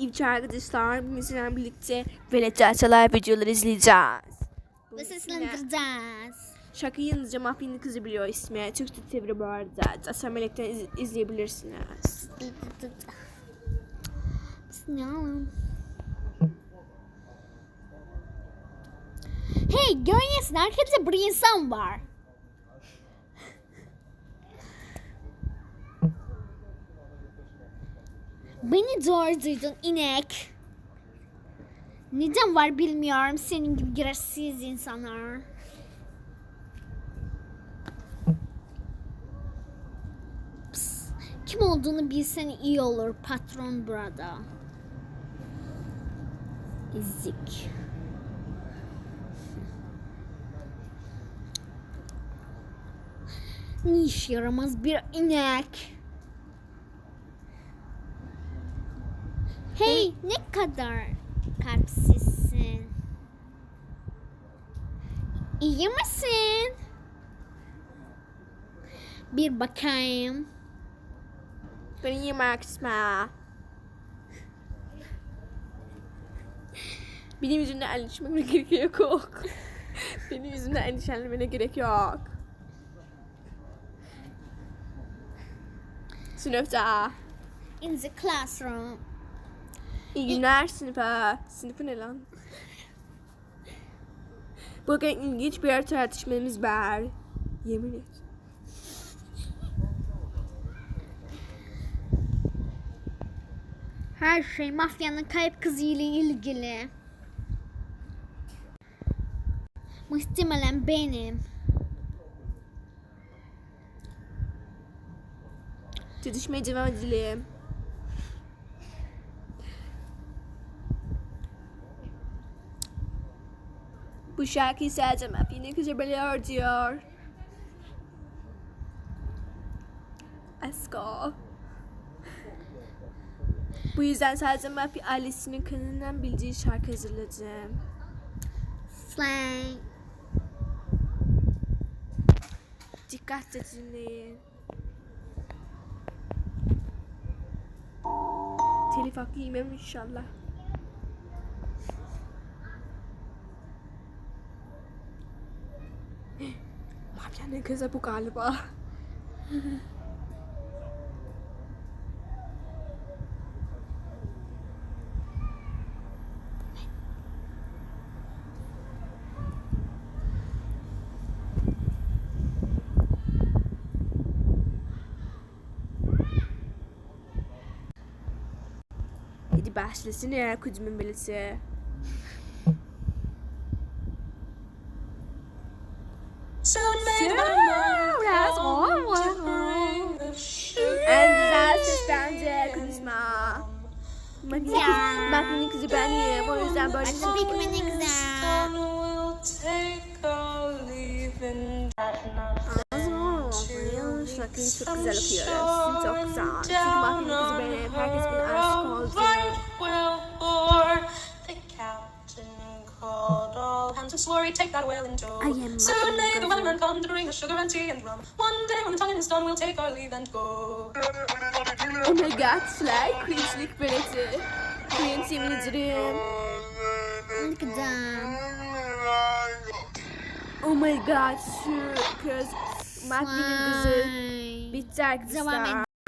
İlk arkadaşlar bizimle birlikte velet açalar videoları izleyeceğiz. Ve seslendireceğiz. Şakayı yalnızca Mahfi'nin kızı biliyor ismi. Türkçe çeviri bu arada. Asya Melek'ten iz- izleyebilirsiniz. Hey görüyorsun arkada bir insan var. Beni doğru duydun inek. Neden var bilmiyorum senin gibi girersiz insanlar. Psst, Kim olduğunu bilsen iyi olur patron burada. Ezik. Ne iş yaramaz bir inek. Hey ne kadar kalpsizsin. İyi misin? Bir bakayım. Ben iyi Marksma. Benim yüzümden endişelenmene gerek yok. Benim yüzümden endişelenmene gerek yok. Sınıfta. In the classroom. İyi günler sınıfa. Sınıfı ne lan? Bugün ilginç bir tartışmamız var. Yemin et. Her şey mafyanın kayıp kızı ile ilgili. Muhtemelen benim. Tartışmaya devam edelim. Bu şarkıyı sadece Mafya'nın kızı biliyor diyor. Let's go. Bu yüzden sadece Mafya ailesinin kanalından bildiği şarkı hazırladım. Slang. Dikkatle dinleyin. Telif hakkı yemem inşallah. Mafyanın kızı bu galiba. Hadi başlasın ya kuzumun belası. Bring the En güzel ses bence konuşma. Mafyanın kızı benim. O yüzden böyle Tabii ki ne güzel. night. Şarkıyı çok güzel okuyoruz. Çok güzel. Çünkü mafyanın kızı benim. Herkes beni all hands and swore he'd take that whale in tow. I am Soon may the Guzman. wellerman come to bring us sugar and tea and rum. One day when the tonguing is done, we'll take our leave and go. Oh my god, Sly cringe'lik beleti. Cringe yemin ederim. Ne kadar. Oh my god, şu kız mafyanın kızı. Vay. Bitti arkadaşlar. Devam